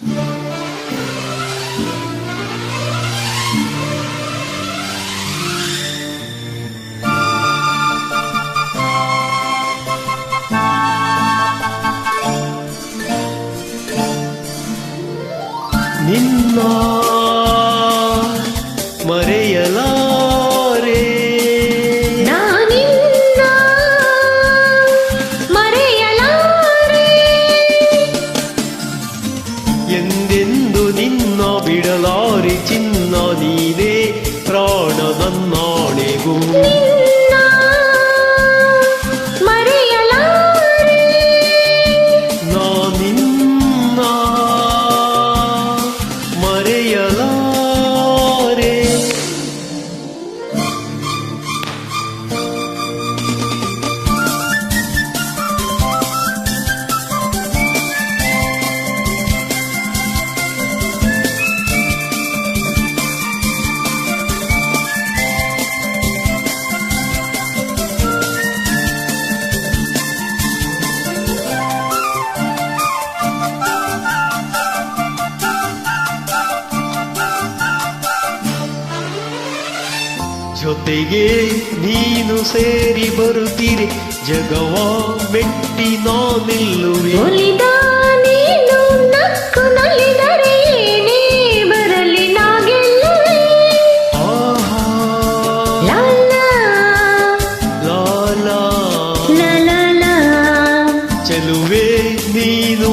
Nhìn ಜೊತೆಗೆ ನೀನು ಸೇರಿ ಬರುತ್ತೀರಿ. ಜಗವ ಮೆಟ್ಟಿ ನಾನಿಲ್ಲುವೆ. ಚೆಲುವೆ ನೀನು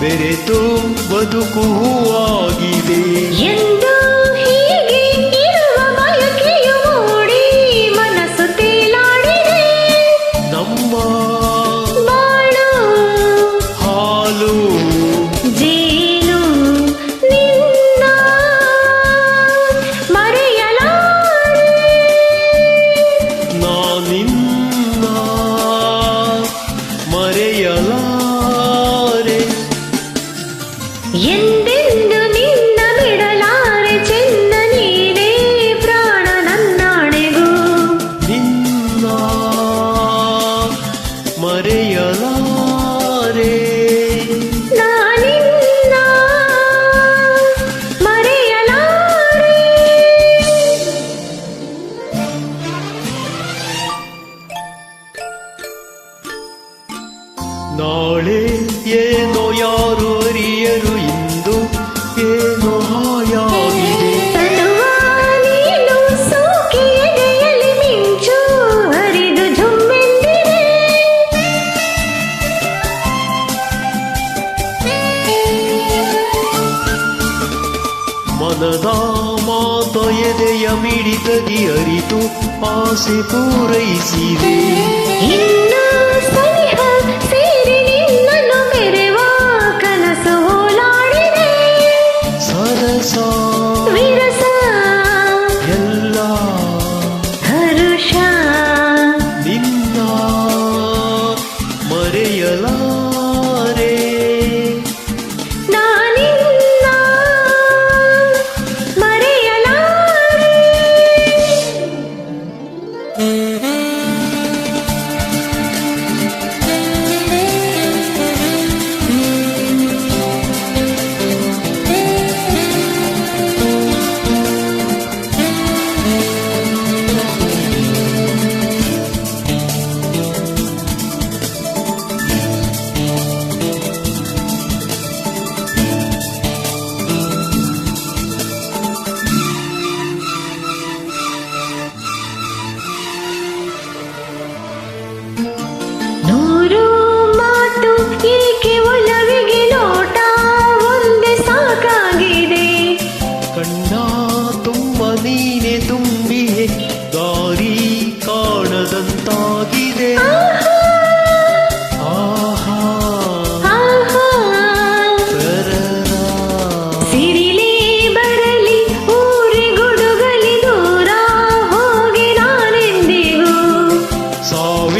ಬೆರೆತು ಬದುಕುವಾಗಿದೆ ನಾಳೆ ಏನೋ ಯಾರು ಅರಿಯರು ಇಂದು ಏನೋ ಹಾಯಾಗಿದೆ ಮನದ ಮಾತ ಎದೆಯ ಮಿಡಿತದಿ ಅರಿತು ಆಸೆ ಪೂರೈಸಿದೆ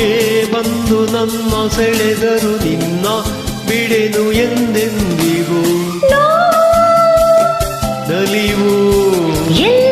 ನೀವೇ ಬಂದು ನಮ್ಮ ಸೆಳೆದರು ನಿನ್ನ ಬಿಡೆನು ಎಂದೆಂದಿಗೂ. ನಲಿವು.